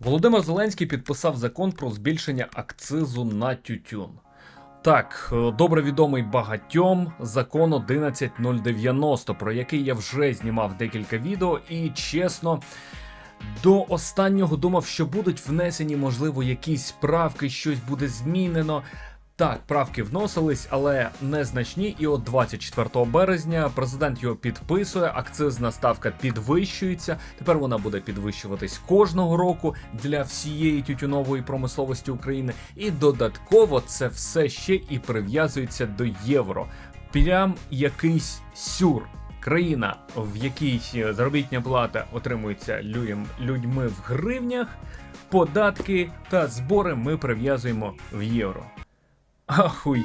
Володимир Зеленський підписав закон про збільшення акцизу на тютюн. Так, е, добре відомий багатьом закон 11090, про який я вже знімав декілька відео, і чесно. До останнього думав, що будуть внесені, можливо, якісь правки, щось буде змінено. Так, правки вносились, але незначні. І от 24 березня президент його підписує, акцизна ставка підвищується. Тепер вона буде підвищуватись кожного року для всієї тютюнової промисловості України. І додатково це все ще і прив'язується до євро. Прям якийсь сюр. Країна, в якій заробітня плата отримується людьми в гривнях, податки та збори ми прив'язуємо в євро. O chuj.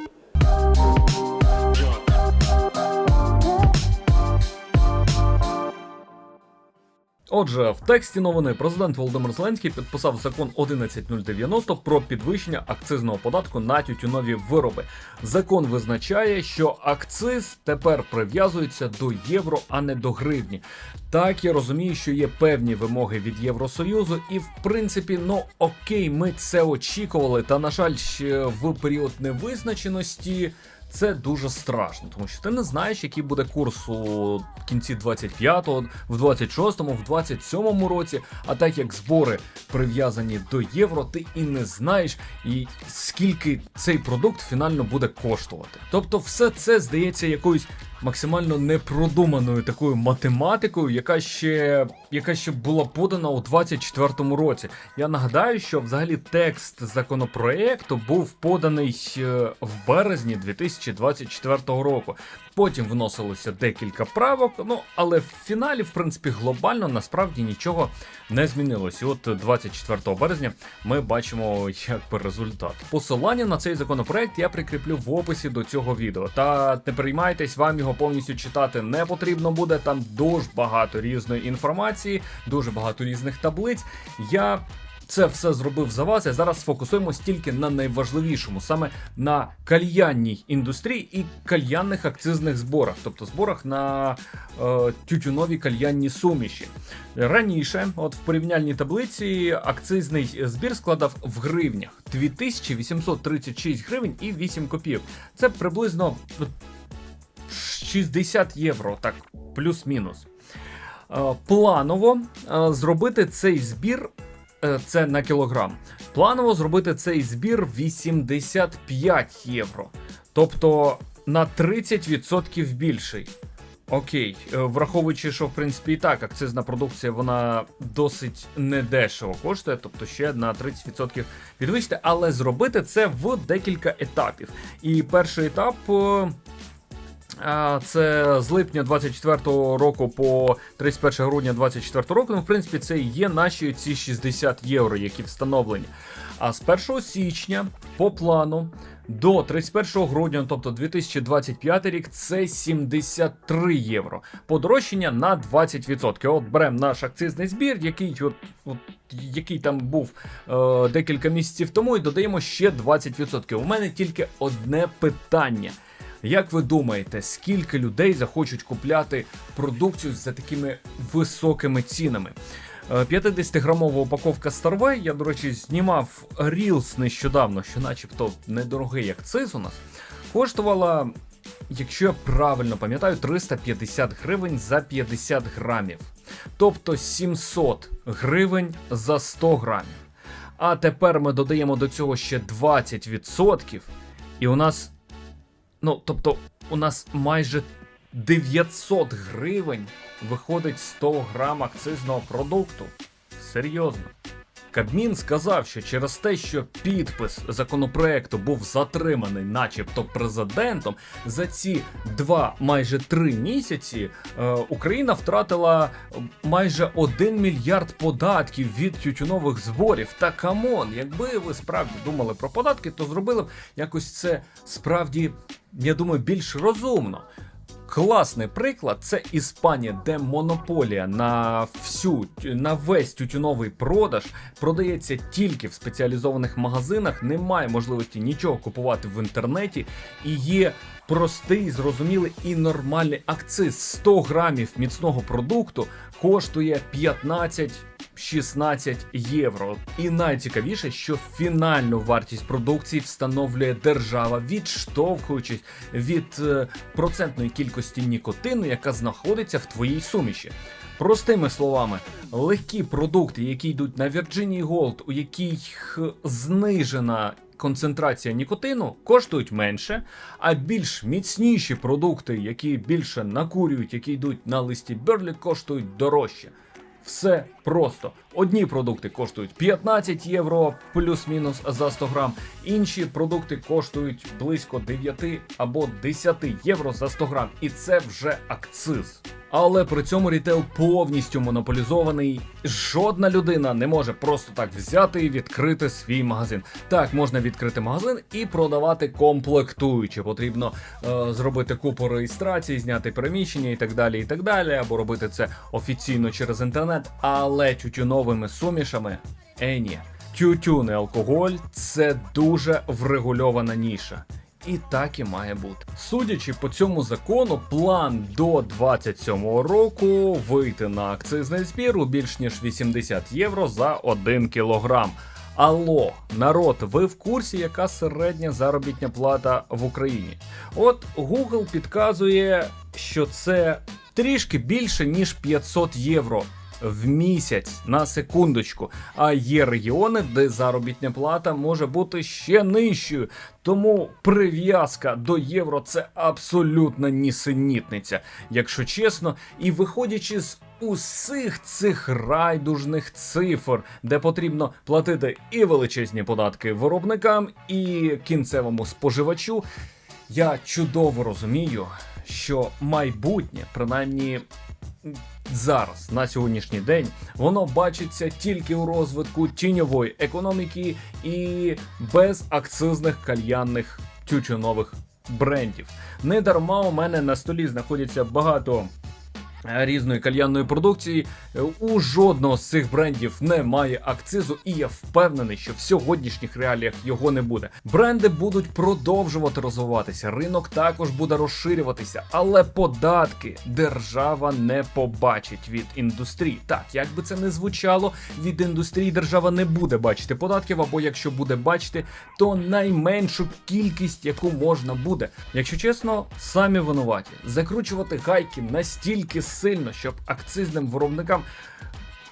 Отже, в тексті новини президент Володимир Зеленський підписав закон 11090 про підвищення акцизного податку на тютюнові вироби. Закон визначає, що акциз тепер прив'язується до євро, а не до гривні. Так я розумію, що є певні вимоги від Євросоюзу, і в принципі, ну окей, ми це очікували. Та на жаль, ще в період невизначеності. Це дуже страшно, тому що ти не знаєш, який буде курс у кінці 25-го, в 26-му, в 27-му році. А так як збори прив'язані до євро, ти і не знаєш, і скільки цей продукт фінально буде коштувати. Тобто, все це здається якоюсь максимально непродуманою такою математикою, яка ще яка ще була подана у 24-му році. Я нагадаю, що взагалі текст законопроекту був поданий е, в березні 2024 року. Потім вносилося декілька правок, ну але в фіналі, в принципі, глобально насправді нічого не змінилось. І от 24 березня ми бачимо якби результат. Посилання на цей законопроект я прикріплю в описі до цього відео. Та не переймайтесь, вам його повністю читати не потрібно буде. Там дуже багато різної інформації, дуже багато різних таблиць. Я це все зробив за вас. І зараз сфокусуємось тільки на найважливішому, саме на кальянній індустрії і кальянних акцизних зборах, тобто зборах на е, тютюнові кальянні суміші. Раніше, от в порівняльній таблиці, акцизний збір складав в гривнях 2836 гривень і 8 копійок. Це приблизно 60 євро, так, плюс-мінус. Е, Планово е, зробити цей збір е, це на кілограм. Планово зробити цей збір 85 євро. Тобто на 30% більший. Окей, враховуючи, що в принципі і так акцизна продукція вона досить недешево коштує, тобто ще на 30% підвищити, але зробити це в декілька етапів. І перший етап. Це з липня 24-го року по 31 грудня 24 року. Ну, в принципі, це і є наші ці 60 євро, які встановлені. А з 1 січня по плану до 31 грудня, тобто 2025 рік, це 73 євро. Подорожчання на 20%. От беремо наш акцизний збір, який от, от, який там був е, декілька місяців тому, і додаємо ще 20%. У мене тільки одне питання. Як ви думаєте, скільки людей захочуть купляти продукцію за такими високими цінами? Е, 50-грамова упаковка Starway, я, до речі, знімав Reels нещодавно, що начебто недорогий акциз у нас, коштувала, якщо я правильно пам'ятаю, 350 гривень за 50 грамів. Тобто 700 гривень за 100 грамів. А тепер ми додаємо до цього ще 20%, і у нас Ну, тобто, у нас майже 900 гривень виходить 100 грам акцизного продукту. Серйозно. Кабмін сказав, що через те, що підпис законопроекту був затриманий, начебто президентом, за ці два майже три місяці е, Україна втратила майже 1 мільярд податків від тютюнових зборів. Та камон, якби ви справді думали про податки, то зробили б якось це справді, я думаю, більш розумно. Класний приклад це Іспанія, де монополія на всю на весь тютюновий продаж продається тільки в спеціалізованих магазинах. Немає можливості нічого купувати в інтернеті. І є простий, зрозумілий і нормальний акциз. 100 грамів міцного продукту коштує 15 16 євро. І найцікавіше, що фінальну вартість продукції встановлює держава, відштовхуючись від е, процентної кількості нікотину, яка знаходиться в твоїй суміші. Простими словами, легкі продукти, які йдуть на Virginia Gold, у яких знижена концентрація нікотину, коштують менше, а більш міцніші продукти, які більше накурюють, які йдуть на листі Берлі, коштують дорожче. Все просто. Одні продукти коштують 15 євро плюс-мінус за 100 грам, інші продукти коштують близько 9 або 10 євро за 100 грам. І це вже акциз. Але при цьому рітейл повністю монополізований. Жодна людина не може просто так взяти і відкрити свій магазин. Так, можна відкрити магазин і продавати комплектуючі. Потрібно е, зробити купу реєстрацій, зняти переміщення і так далі, і так далі, або робити це офіційно через інтернет, але тютюновими сумішами е, ні. Тютюн і алкоголь це дуже врегульована ніша. І так і має бути. Судячи по цьому закону, план до 27-го року вийти на акцизний збір у більш ніж 80 євро за 1 кілограм. Алло, народ, ви в курсі, яка середня заробітня плата в Україні? От Google підказує, що це трішки більше ніж 500 євро в місяць на секундочку. А є регіони, де заробітня плата може бути ще нижчою. Тому прив'язка до євро це абсолютна нісенітниця, якщо чесно, і виходячи з усіх цих райдужних цифр, де потрібно платити і величезні податки виробникам, і кінцевому споживачу, я чудово розумію, що майбутнє, принаймні зараз, на сьогоднішній день, воно бачиться тільки у розвитку тіньової економіки і без акцизних кальянних тютюнових брендів. Не дарма у мене на столі знаходяться багато. Різної кальянної продукції у жодного з цих брендів немає акцизу, і я впевнений, що в сьогоднішніх реаліях його не буде. Бренди будуть продовжувати розвиватися, ринок також буде розширюватися, але податки держава не побачить від індустрії. Так, як би це не звучало, від індустрії держава не буде бачити податків, або якщо буде бачити, то найменшу кількість, яку можна буде. Якщо чесно, самі винуваті. Закручувати гайки настільки сильно, щоб акцизним виробникам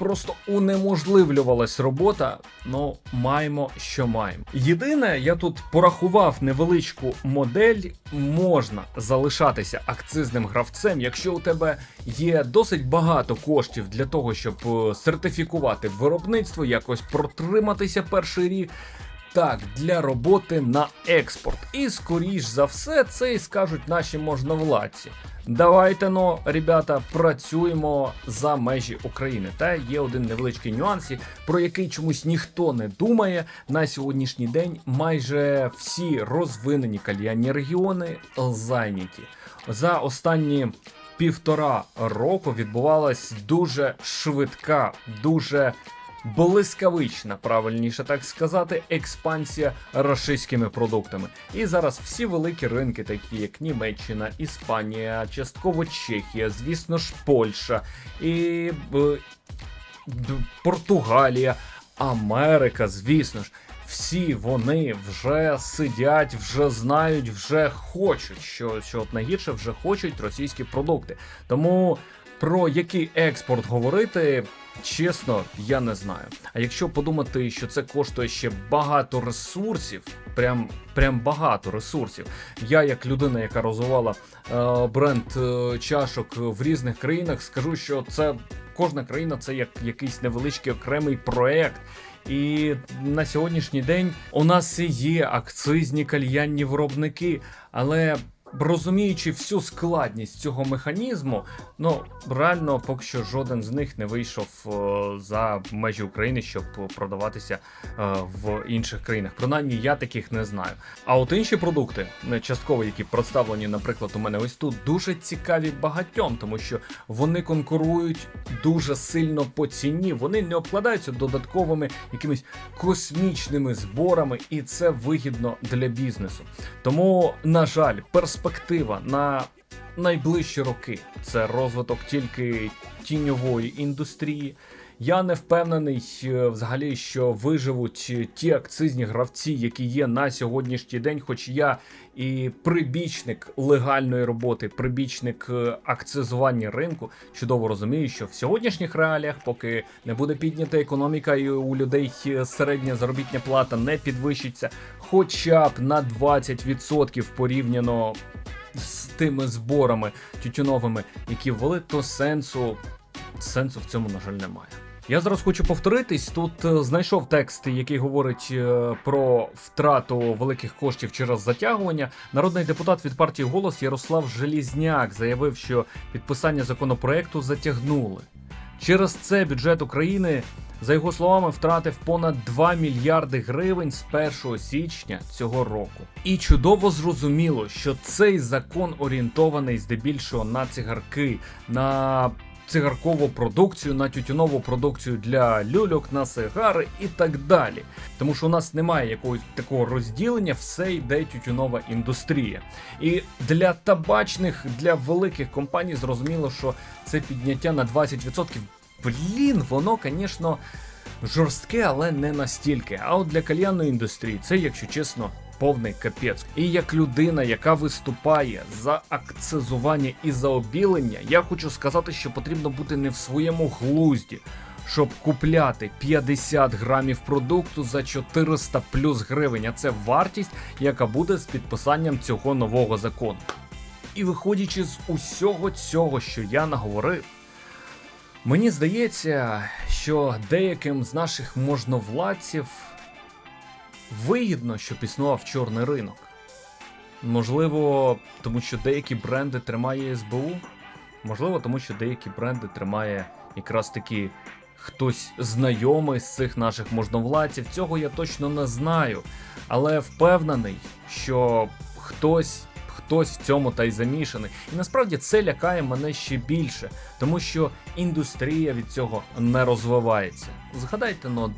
просто унеможливлювалась робота. Ну, маємо, що маємо. Єдине, я тут порахував невеличку модель, можна залишатися акцизним гравцем, якщо у тебе є досить багато коштів для того, щоб е, сертифікувати виробництво, якось протриматися перший рік. Так, для роботи на експорт. І скоріш за все, це і скажуть наші можновладці. Давайте но, ребята, працюємо за межі України. Та є один невеличкий нюанс, про який чомусь ніхто не думає. На сьогоднішній день майже всі розвинені кальянні регіони зайняті. За останні півтора року відбувалась дуже швидка, дуже блискавична, правильніше так сказати, експансія рашистськими продуктами. І зараз всі великі ринки, такі як Німеччина, Іспанія, частково Чехія, звісно ж, Польща і е, Португалія, Америка, звісно ж. Всі вони вже сидять, вже знають, вже хочуть, що, що от найгірше вже хочуть російські продукти. Тому про який експорт говорити, чесно, я не знаю. А якщо подумати, що це коштує ще багато ресурсів, прям, прям багато ресурсів. Я, як людина, яка розвивала е, бренд е, чашок в різних країнах, скажу, що це кожна країна це як якийсь невеличкий окремий проект. І на сьогоднішній день у нас є акцизні кальянні виробники, але розуміючи всю складність цього механізму, ну реально поки що жоден з них не вийшов е, за межі України, щоб продаватися е, в інших країнах. Принаймні я таких не знаю. А от інші продукти, е, частково, які представлені, наприклад, у мене ось тут, дуже цікаві багатьом, тому що вони конкурують дуже сильно по ціні. Вони не обкладаються додатковими якимись космічними зборами, і це вигідно для бізнесу. Тому, на жаль, перспектива на найближчі роки це розвиток тільки тіньової індустрії. Я не впевнений е, взагалі, що виживуть ті акцизні гравці, які є на сьогоднішній день. Хоч я і прибічник легальної роботи, прибічник е, акцизування ринку, чудово розумію, що в сьогоднішніх реаліях, поки не буде піднята економіка, і у людей е, середня заробітня плата не підвищиться, хоча б на 20% порівняно з тими зборами тютюновими, які ввели, то сенсу, сенсу в цьому, на жаль, немає. Я зараз хочу повторитись. Тут е, знайшов текст, який говорить е, про втрату великих коштів через затягування. Народний депутат від партії Голос Ярослав Желізняк заявив, що підписання законопроекту затягнули. Через це бюджет України, за його словами, втратив понад 2 мільярди гривень з 1 січня цього року. І чудово зрозуміло, що цей закон орієнтований здебільшого на цигарки, на цигаркову продукцію, на тютюнову продукцію для люльок, на сигари і так далі. Тому що у нас немає якогось такого розділення, все йде тютюнова індустрія. І для табачних, для великих компаній зрозуміло, що це підняття на 20%. Блін, воно, звісно, жорстке, але не настільки. А от для кальянної індустрії це, якщо чесно, повний капець. І як людина, яка виступає за акцизування і за обілення, я хочу сказати, що потрібно бути не в своєму глузді. Щоб купляти 50 грамів продукту за 400 плюс гривень, а це вартість, яка буде з підписанням цього нового закону. І виходячи з усього цього, що я наговорив, мені здається, що деяким з наших можновладців вигідно, щоб існував чорний ринок. Можливо, тому що деякі бренди тримає СБУ, можливо, тому що деякі бренди тримає якраз таки хтось знайомий з цих наших можновладців. Цього я точно не знаю, але впевнений, що хтось. Хтось в цьому та й замішаний. І насправді це лякає мене ще більше, тому що індустрія від цього не розвивається. Згадайте, ну,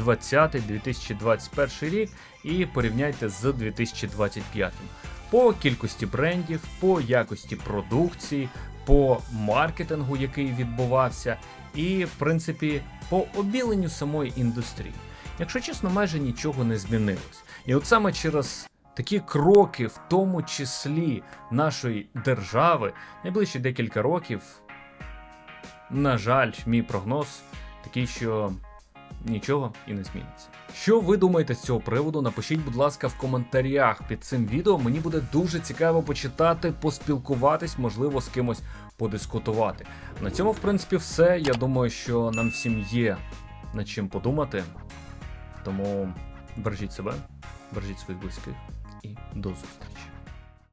2020-2021 рік і порівняйте з 2025. По кількості брендів, по якості продукції, по маркетингу, який відбувався, і, в принципі, по обіленню самої індустрії. Якщо чесно, майже нічого не змінилось. І от саме через такі кроки, в тому числі нашої держави, найближчі декілька років, на жаль, мій прогноз такий, що нічого і не зміниться. Що ви думаєте з цього приводу? Напишіть, будь ласка, в коментарях під цим відео. Мені буде дуже цікаво почитати, поспілкуватись, можливо, з кимось подискутувати. На цьому, в принципі, все. Я думаю, що нам всім є над чим подумати. Тому бережіть себе, бережіть своїх близьких і до зустрічі.